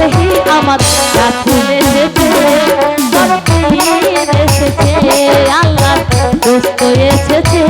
বলেই আমার রাতুল এসেছে এসেছে আল্লাহ এসেছে।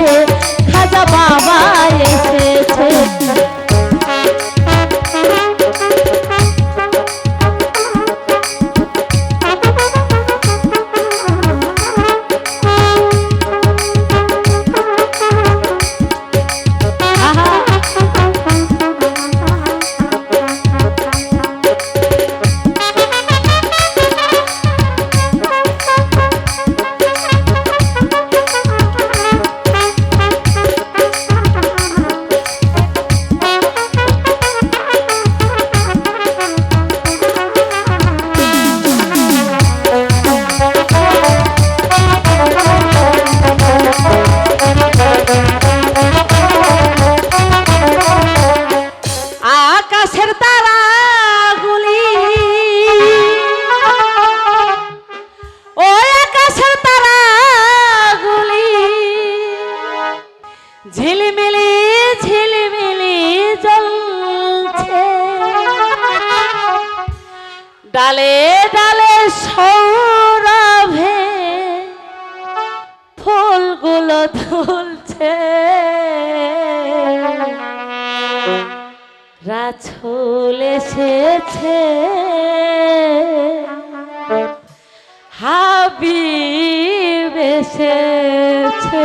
ডালে ডালে সৌরভে ফুলগুলো তুলছে রাছুল এসেছে। হাবি বেসেছে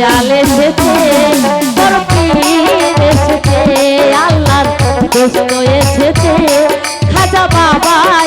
দয়াল এসেছে এসেছে এসেছে খাজা বাবা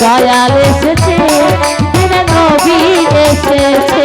দয়াল এসেছে নবী এসেছে।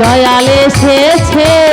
দয়াল এসেছে